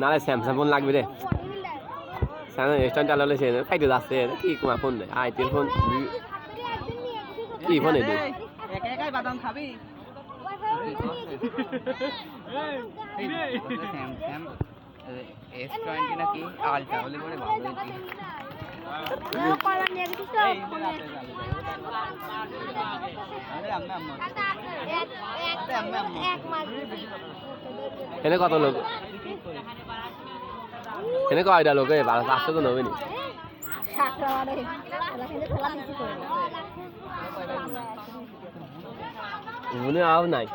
নালে Samsung phone লাগবে রে। স্যামসাং স্ট্যান্ড চালালে সে খাইতে যাচ্ছে কি কুমার ফোন রে? Itel phone. কি ফোন এটা? একাই বাদাম খাবি? স্যামসাং এস টোয়েন্টি নাকি আলট্রা হলে পরে ভালো এনে কত লোক এনে কয়টা লোক পাঁচশো তো নেবেনি মনে আও নাই।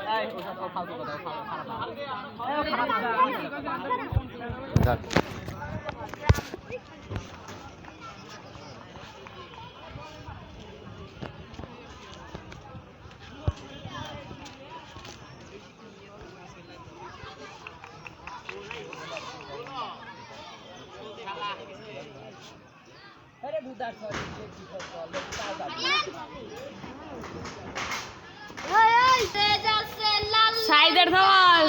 সাইদের ধর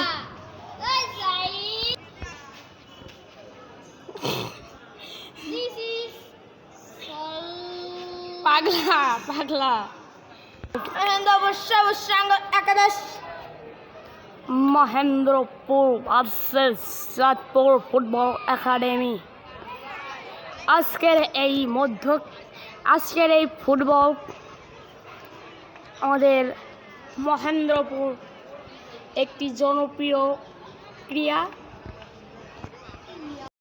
পাগলা পাগলা। একাদশ। Mahendrapur versus Chandpur football academy আজকের এই মধ্য আজকের এই ফুটবল আমাদের মহেন্দ্রপুর একটি জনপ্রিয় ক্রিয়া।